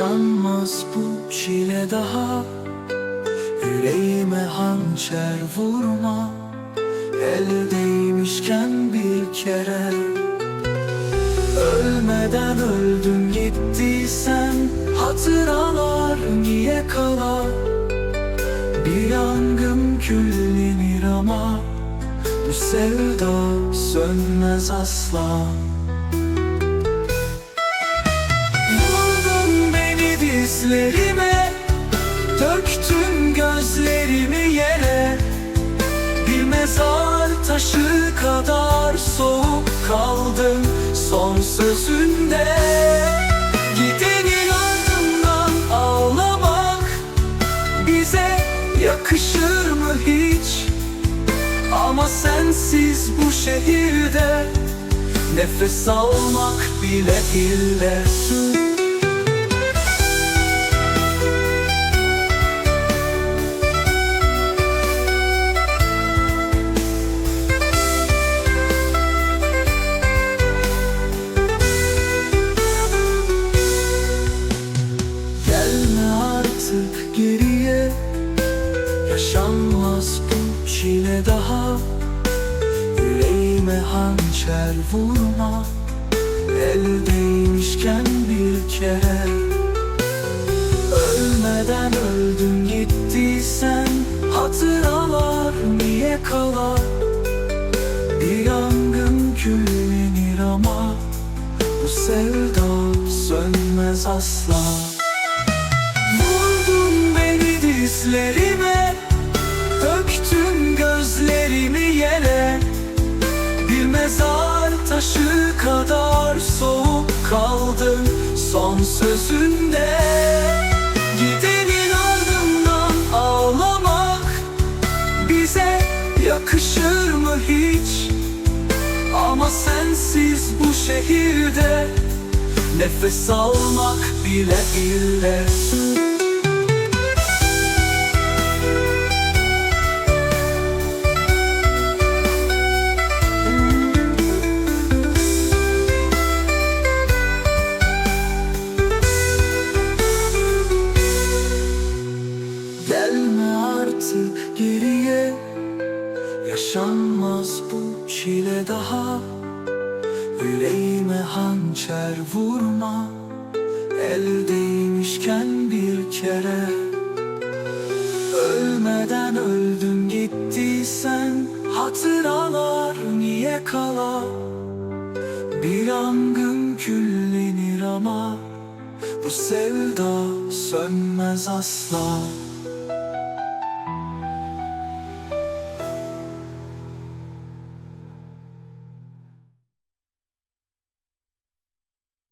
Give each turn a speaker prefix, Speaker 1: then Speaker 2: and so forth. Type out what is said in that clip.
Speaker 1: Yaşanmaz bu çile daha. Yüreğime hançer vurma. Eldeymişken bir kere. Ölmeden öldün gittiysen Hatıralar niye kala Bir yangın küllenir ama Bu sevda sönmez asla beni dizlerime Döktün gözlerimi yere. Bir mezar taşı kadar soğuk kaldım Son sözünde. Gidenin ardından ağlamak Bize yakışır mı hiç? Ama sensiz bu şehirde Nefes almak bile ille Yaşanmaz bu çile daha. Yüreğime hançer vurma. Eldeymişken bir kere. Ölmeden öldün gittiysen Hatıralar niye kala Bir yangın küllenir ama Bu sevda sönmez asla. Vurdun beni dizlerime taşı kadar soğuk kaldım Son sözünde Gidenin ardından ağlamak Bize yakışır mı hiç? Ama sensiz bu şehirde Nefes almak bile ille Yaşanmaz bu çile daha. Yüreğime hançer vurma. Eldeymişken bir kere. Ölmeden öldün gittiysen Hatıralar niye kala? Bir yangın küllenir ama Bu sevda sönmez asla